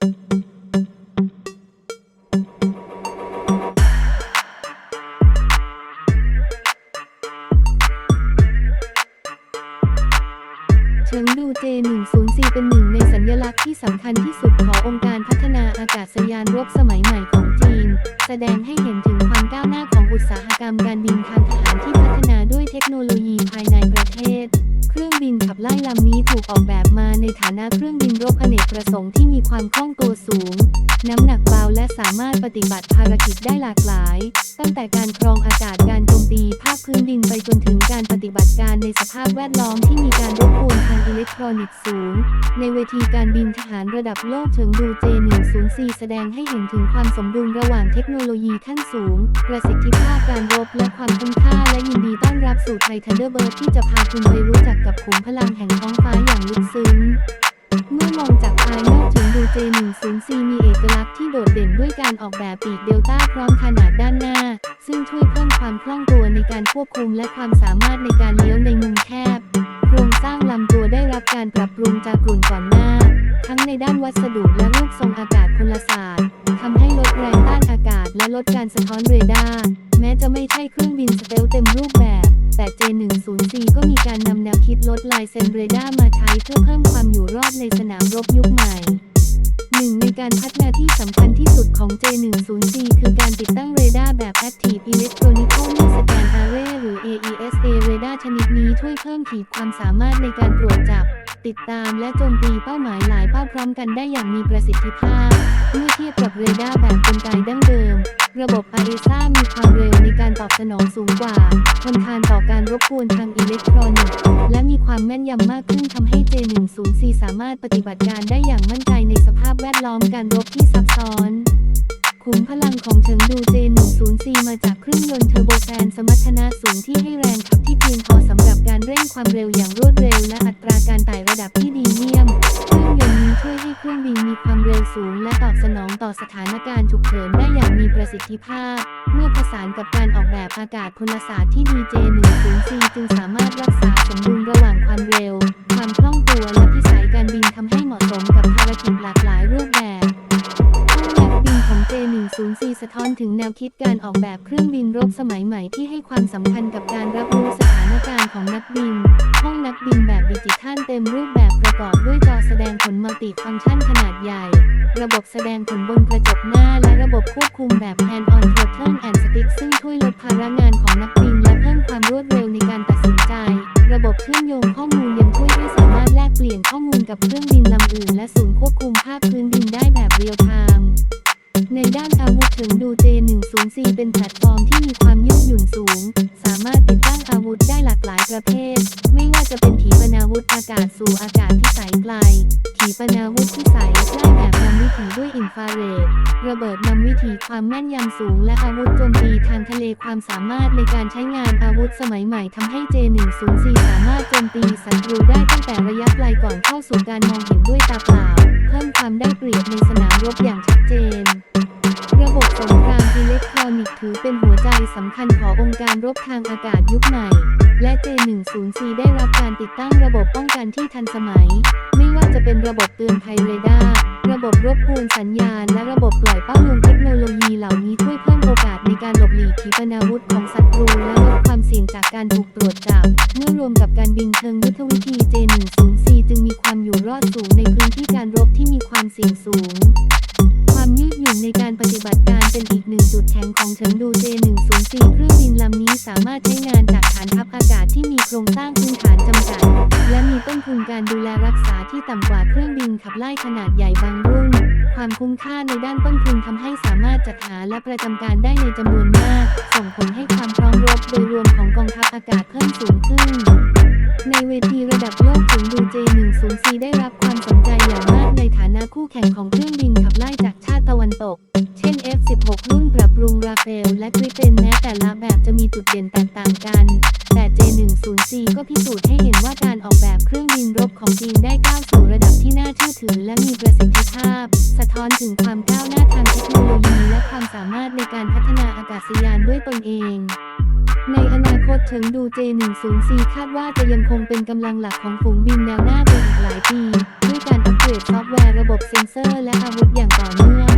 เฉิงดูเจ104 เป็นหนึ่งในสัญลักษณ์ที่สำคัญที่สุดขององค์การพัฒนาอากาศยานรบสมัยใหม่ของจีน แสดงให้เห็นถึงความก้าวหน้าของอุตสาหกรรมการบินทางทห นฐานะเครื่องบินรบอเนกประสงค์ที่มีความคล่องตัวสูง น้ำหนักเบาและสามารถปฏิบัติภารกิจได้หลากหลาย ตั้งแต่การครองอากาศการโจมตีภาคพื้นดินไปจนถึงการปฏิบัติการในสภาพแวดล้อมที่มีการรบกวนทางอิเล็กทรอนิกส์สูง ในเวทีการบินทหารระดับโลกเฉิงดูเจ104แสดงให้เห็นถึงความสมดุลระหว่างเทคโนโลยีขั้นสูง ประสิทธิภาพการรบและความคุ้มค่าและยินดีต้อนรับสู่ไททันเดอร์เบิร์ที่จะพาคุณไปรู้จักกับขุมพลังแห่งท้องฟ้าอย่างลึกซึ้ง เมื่อมองจากภายนอกถึงดูเจ104มีเอกลักษณ์ที่โดดเด่นด้วยการออกแบบปีกเดลต้าพร้อมขนาดด้านหน้า ซึ่งช่วยเพิ่มความคล่องตัวในการควบคุมและความสามารถในการเลี้ยวในมุมแคบ โครงสร้างลำตัวได้รับการปรับปรุงจากกลุ่นก่อนหน้า ทั้งในด้านวัสดุและรูปทรงอากาศพลศาสตร์ทำให้ลดแรงต้านอากาศและลดการสะท้อนเรดาร์แม้จะไม่ใช่เครื่องบินสเตลเต็มรูปแบบ แต่ J104 ก็มีการนำแนวคิดลดลายเซนเรดาร์มาใช้เพื่อเพิ่มความอยู่รอดในสนามรบยุคใหม่หนึ่งในการพัฒนาที่สำคัญที่สุดของ J104 คือการติดตั้งเรดาร์แบบ Active Electronical Scan Array หรือ AESA เรดาร์ชนิดนี้ช่วยเพิ่มขีดความสามารถในการตรวจจับ ติดตามและโจมตีเป้าหมายหลายเป้าพร้อมกันได้อย่างมีประสิทธิภาพ เมื่อเทียบกับเรดาร์แบบกลไกดั้งเดิม ระบบ AESA มีความเร็วในการตอบสนองสูงกว่าทนทานต่อการรบกวนทางอิเล็กทรอนิกส์ และมีความแม่นยำมากขึ้นทำให้ J104 สามารถปฏิบัติการได้อย่างมั่นใจในสภาพแวดล้อมการรบที่ซับซ้อนขุมพลังของเฉิงดู J104 มาจากเครื่องยนต์เทอร์โบแฟนสมรรถนะสูงที่ให้แรงขับที่เพียงพอสำหรับการเร่งความเร็วอย่างรวดเร็ว และอัตราการไต่ระดับที่ดีเยี่ยม เครื่องยนต์นี้ช่วยให้เครื่องบินมีความเร็วสูง และตอบสนองต่อสถานการณ์ฉุกเฉิน ประสิทธิภาพ เมื่อผสานกับการออกแบบอากาศพลศาสตร์ที่ดี J104 จึงสามารถรักษาสมดุลระหว่างความเร็ว ความคล่องตัวและพิสัยการบินทำให้เหมาะสมกับภารกิจหลากหลายรูปแบบห้องนักบินของ J104 สะท้อนถึงแนวคิดการออกแบบเครื่องบินรบสมัยใหม่ที่ให้ความสำคัญกับการรับรู้สถานการณ์ของนักบิน ห้องนักบินแบบดิจิทัลเต็มรูปแบบ อบด้วยจอแสดงผลมัลติฟังก์ชันขนาดใหญ่ ระบบแสดงผลบนกระจกหน้า และระบบควบคุมแบบ Hand on Throttle and Stick ซึ่งช่วยลดภาระงานของนักบินและเพิ่มความรวดเร็วในการตัดสินใจ ระบบเชื่อมโยงข้อมูลยังช่วยให้สามารถแลกเปลี่ยนข้อมูลกับเครื่องบินลำอื่น และศูนย์ควบคุมภาคพื้นดินได้แบบเรียลไทม์ในด้านอาวุธถึงดู J104 เป็นแพลตฟอร์มที่มีความยืดหยุ่นสูง สามารถติดตั้งอาวุธได้หลากหลายประเภท ไม่ว่าจะเป็นขี ธอากาศสู่อากาศพิสัยไกล ขีปนาวุธพิสัยใกล้แบบนำวิถีด้วยอินฟราเรด ระเบิดนำวิถีความแม่นยำสูง และอาวุธโจมตีทางทะเลความสามารถในการใช้งานอาวุธสมัยใหม่ทำให้ J104 สามารถโจมตีศัตรูได้ตั้งแต่ระยะไกลก่อนเข้าสู่การมองเห็นด้วยตาเปล่า เพิ่มความได้เปรียบในสนามรบอย่างชัดเจน ระบบสงครามอิเล็กทรอนิกส์ถือเป็นหัว สำคัญขององค์การรบทางอากาศยุคใหม่ และ J104 ได้รับการติดตั้งระบบป้องกันที่ทันสมัย ไม่ว่าจะเป็นระบบเตือนภัยเรดาร์ ระบบรบกวนสัญญาณ และระบบปล่อยเป้าลงเทคโนโลยีเหล่านี้ช่วยเพิ่มโอกาสในการหลบหลีกขีปนาวุธของศัตรูและลดความเสี่ยงจากการถูกตรวจจับ เมื่อรวมกับการบินเชิงยุทธวิธี J104 จึงมีความอยู่รอดสูงในพื้นที่การรบที่มีความเสี่ยงสูง ลำนี้สามารถใช้งานจากฐานทัพอากาศที่มีโครงสร้างพื้นฐานจำกัด และมีต้นทุนการดูแลรักษาที่ต่ำกว่าเครื่องบินขับไล่ขนาดใหญ่บางรุ่น ความคุ้มค่าในด้านต้นทุนทำให้สามารถจัดหาและประจำการได้ในจำนวนมาก ส่งผลให้ความพร้อมรบโดยรวมของกองทัพอากาศเพิ่มสูงขึ้น ในเวทีระดับโลกถึงดู J104 ได้รับความสนใจอย่างมากในฐานะคู่แข่งของเครื่อง ลและกริเปนแม้แต่ละแบบจะมีจุดเด่นแตกต่างกัน แต่ J104 ก็พิสูจน์ให้เห็นว่าการออกแบบเครื่องบินรบของจีนได้ก้าวสู่ระดับที่น่าเชื่อถือและมีประสิทธิภาพ สะท้อนถึงความก้าวหน้าทางเทคโนโลยีและความสามารถในการพัฒนาอากาศยานด้วยตนเองในอนาคตเฉิงดู J10C คาดว่าจะยังคงเป็นกำลังหลักของฝูงบินแนวหน้าไปอีกหลายปี ด้วยการอัปเกรดซอฟต์แวร์ระบบเซ็นเซอร์และอาวุธอย่างต่อเนื่อง